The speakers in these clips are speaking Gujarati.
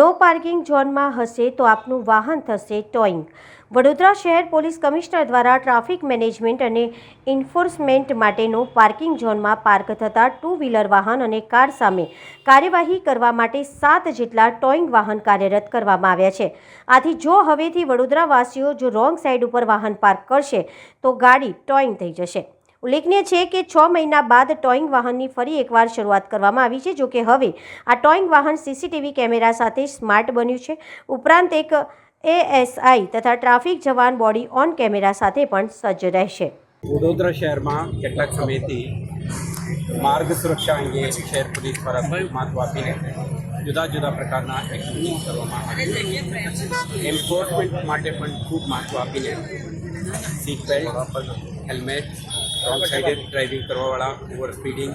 નો પાર્કિંગ ઝોનમાં હશે તો આપનું વાહન થશે ટોઈંગ. વડોદરા શહેર પોલીસ કમિશનર દ્વારા ટ્રાફિક મેનેજમેન્ટ અને એન્ફોર્સમેન્ટ માટેનો પાર્કિંગ ઝોનમાં પાર્ક થતા ટુ વ્હીલર વાહન અને કાર સામે કાર્યવાહી કરવા માટે સાત જેટલા ટોઈંગ વાહન કાર્યરત કરવામાં આવ્યા છે. આથી જો હવેથી વડોદરાવાસીઓ જો રોંગ સાઈડ ઉપર વાહન પાર્ક કરશે, તો ગાડી ટોઈંગ થઈ જશે. ઉલ્લેખનીય છે કે છ મહિના બાદ ટોઈંગ વાહનની ફરી એકવાર શરૂઆત કરવામાં આવી છે જોકે હવે આ ટોઈંગ વાહન સીસીટીવી કેમેરા સાથે સ્માર્ટ બન્યું છે. ઉપરાંત એક એએસઆઈ તથા ટ્રાફિક જવાન બોડી ઓન કેમેરા સાથે પણ સજ્જ રહેશે. વડોદરા શહેરમાં કેટલાક સમયથી માર્ગ સુરક્ષા અંગે શહેર પોલીસ દ્વારા મહત્વ આપીને જુદા જુદા પ્રકારના એક્ટિવિટી કરવામાં આવે એન્ફોર્સમેન્ટ માટે પણ ખૂબ મહત્વ આપીને seat belt, helmet wrong driving કરવાવાળા ઓવર સ્પીડિંગ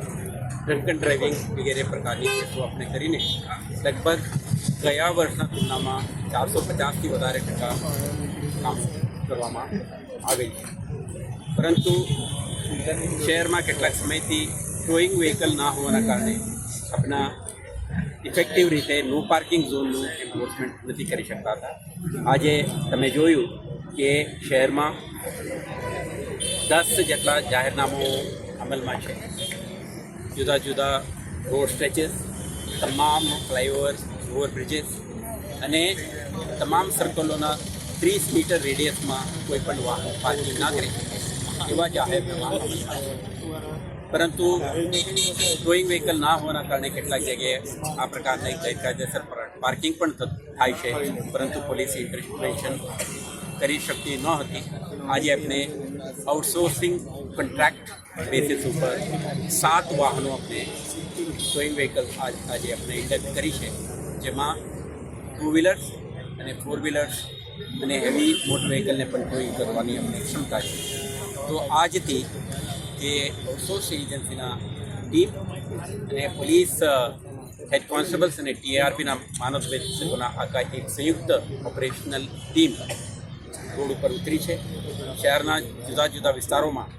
ડ્રંકન ડ્રાઇવિંગ વગેરે પ્રકારની કેસો આપણે કરીને લગભગ ગયા વર્ષના તુલનામાં ચારસો પચાસથી વધારે ટકા કામ કરવામાં આવે છે. પરંતુ શહેરમાં કેટલાક સમયથી ટોઈંગ વ્હીકલ ના હોવાના કારણે આપણા ઇફેક્ટિવ રીતે નો પાર્કિંગ ઝોનનું એન્ફોર્સમેન્ટ નથી કરી શકતા. હતા આજે તમે જોયું કે શહેરમાં દસ જેટલા જાહેરનામાઓ અમલમાં છે. જુદા જુદા રોડ સ્ટ્રેચીસ, તમામ ફ્લાયઓવર્સ ઓવરબ્રિજીસ અને તમામ સર્કલોના ત્રીસ મીટર રેડિયસમાં કોઈ પણ વાહન પાર્કિંગ ના કરે એવા જાહેરનામા પરંતુ ડ્રોઈંગ વ્હીકલ ના હોવાના કારણે કેટલાક જગ્યાએ આ પ્રકારની ગેરકાયદેસર પાર્કિંગ પણ થાય છે. પરંતુ પોલીસ ઇન્ટરવેન્શન કરી શકતી ન હતી. આજે આપણે આઉટસોર્સિંગ કોન્ટ્રાક્ટ બેસિસ ઉપર સાત વાહનો આપણે સ્વયં વ્હીકલ આજે આપણે ઇન્ડક્ટ કરી છે. જેમાં ટુ વ્હીલર્સ અને ફોર વ્હીલર્સ અને હેવી મોટર વ્હીકલને પણ ટોઈંગ કરવાની અમને ક્ષમતા છે. તો આજથી જે આઉટસોર્સ એજન્સીના ટીમ અને પોલીસ હેડ કોન્સ્ટેબલ્સ અને ટીઆરપીના માનવ વેદકોના આખા એક સંયુક્ત ઓપરેશનલ ટીમ રોડ ઉપર ઉતરી છે. શહેરના જુદા જુદા વિસ્તારોમાં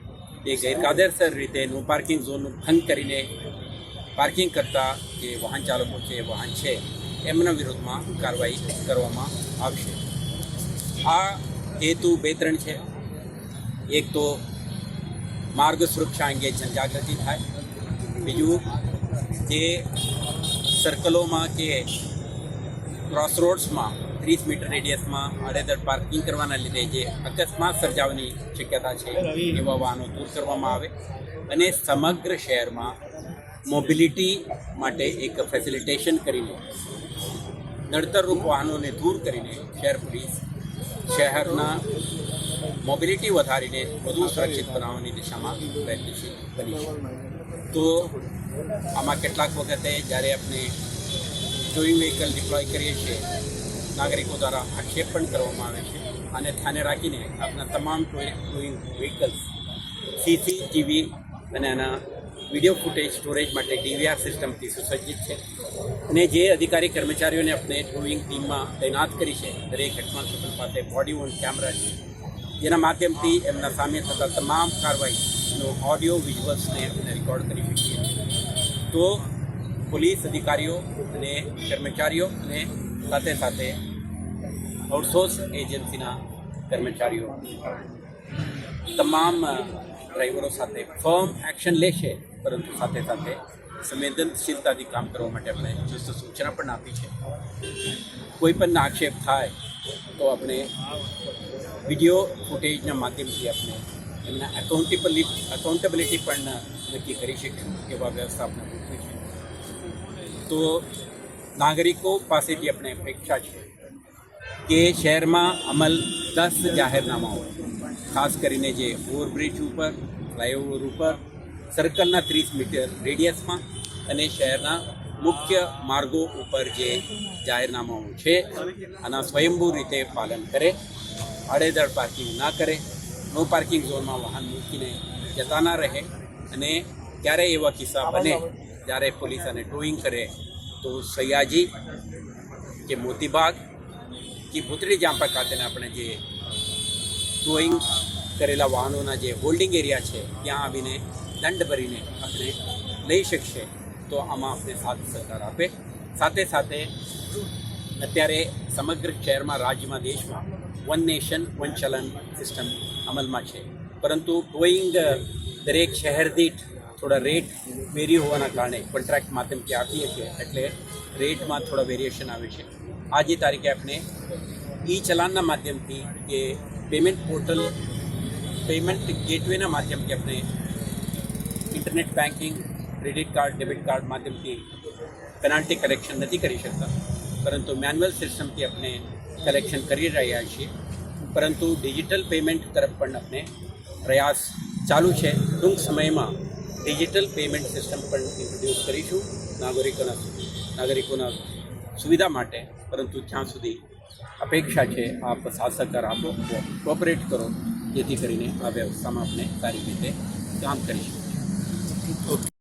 એ ગેરકાયદેસર રીતે નો પાર્કિંગ ઝોનનું ભંગ કરીને પાર્કિંગ કરતા જે વાહન ચાલકો છે વાહન છે, એમના વિરોધમાં કાર્યવાહી કરવામાં આવશે. આ હેતુ બે ત્રણ છે. એક તો માર્ગ સુરક્ષા અંગે જનજાગૃતિ થાય. બીજું જે સર્કલોમાં કે ક્રોસ રોડ્સમાં ત્રીસ મીટર રેડિયસમાં આડેધડ પાર્કિંગ કરવાના લીધે જે અકસ્માત સર્જાવાની શક્યતા છે એવા વાહનો દૂર કરવામાં આવે અને સમગ્ર શહેરમાં મોબિલિટી માટે એક ફેસિલિટેશન કરીને નડતરરૂપ વાહનોને દૂર કરીને શહેર પોલીસ, શહેરના મોબિલિટી વધારીને વધુ સુરક્ષિત બનાવવાની દિશામાં પ્રયત્નશીલ બની છે. તો આમાં કેટલાક વખતે જ્યારે આપણે જોઈ વ્હીકલ ડિપ્લોય કરીએ છીએ નાગરિકો દ્વારા આક્ષેપ પણ કરવામાં આવે છે અને ધ્યાને રાખીને આપણા તમામ ટોઈંગ વ્હીકલ્સ સીસીટીવી અને એના વીડિયો ફૂટેજ સ્ટોરેજ માટે ડીવીઆર સિસ્ટમથી સુસજ્જિત છે. અને જે અધિકારી કર્મચારીઓને આપણે ટોઈંગ ટીમમાં તૈનાત કરી છે, દરેક હેડ કોન્સ્ટેબલ પાસે બોડી ઓન કેમેરા છે. જેના માધ્યમથી એમના સામે થતા તમામ કાર્યવાહીનો ઓડિયો વિઝ્યુઅલ્સને આપણે રેકોર્ડ કરી શકીએ તો પોલીસ અધિકારીઓ અને કર્મચારીઓ અને સાથે સાથે આઉટસોર્સ એજન્સીના કર્મચારીઓ, તમામ ડ્રાઈવરો સાથે ફર્મ એક્શન લેશે, પરંતુ સાથે સાથે સંવેદનશીલતાથી કામ કરવા માટે આપણે ચુસ્ત સૂચના પણ આપી છે. કોઈ પણ આક્ષેપ થાય તો આપણે વીડિયો ફૂટેજના માધ્યમથી આપણે એમના એકાઉન્ટેબલી એકાઉન્ટેબિલિટી પણ નક્કી કરી શકીશું એવા વ્યવસ્થા આપણે છે. તો નાગરિકો પાસેથી આપણે અપેક્ષા છે કે શહેરમાં અમલ દસ જાહેરનામાઓ ખાસ કરીને જે ઓવરબ્રિજ ઉપર, ફ્લાયઓવર ઉપર સર્કલના ત્રીસ મીટર રેડિયસમાં અને શહેરના મુખ્ય માર્ગો ઉપર જે જાહેરનામાઓ છે, આના સ્વયંભૂ રીતે પાલન કરે આડેધડ પાર્કિંગ ના કરે, નો પાર્કિંગ ઝોનમાં વાહન મૂકીને જતા ના રહે અને ક્યારે એવા કિસ્સા બને, જ્યારે પોલીસ અને ટોઈંગ કરે તો સયાજી કે મોતીબાગ કે ભૂતરી જાંપા ખાતેને આપણે જે ટોઈંગ કરેલા વાહનોના જે હોલ્ડિંગ એરિયા છે, ત્યાં આવીને દંડ ભરીને આપણે લઈ શકશે. તો આમાં આપણે સાથ સહકાર આપે. સાથે સાથે અત્યારે સમગ્ર શહેરમાં રાજ્યમાં દેશમાં one nation one challan system અમલમાં છે. પરંતુ ટોઈંગ દરેક શહેર દીઠ થોડા રેટ વેરી હોવાના કારણે કોન્ટ્રાક્ટ માધ્યમથી આપીએ છીએ, એટલે રેટમાં થોડા વેરિએશન આવે છે. આજે તારીખે આપણે ઈ ચલાનના માધ્યમથી કે પેમેન્ટ પોર્ટલ પેમેન્ટ ગેટવેના માધ્યમથી આપણે internet banking credit card debit card માધ્યમથી પેનાલ્ટી કલેક્શન નથી કરી શકતા. પરંતુ મેન્યુઅલ સિસ્ટમથી આપણે કલેક્શન કરી રહ્યા છીએ. પરંતુ ડિજિટલ પેમેન્ટ તરફ પણ આપણે પ્રયાસ ચાલુ છે. ટૂંક સમયમાં ડિજિટલ પેમેન્ટ સિસ્ટમ પણ ઇન્ટ્રોડ્યુસ કરીશું નાગરિકોના નાગરિકોના સુવિધા માટે, પરંતુ જ્યાં સુધી અપેક્ષા છે, આપ સાથ સહકાર આપો કોઓપરેટ કરો, જેથી કરીને આ વ્યવસ્થામાં આપણે સારી રીતે કામ કરી શકીએ.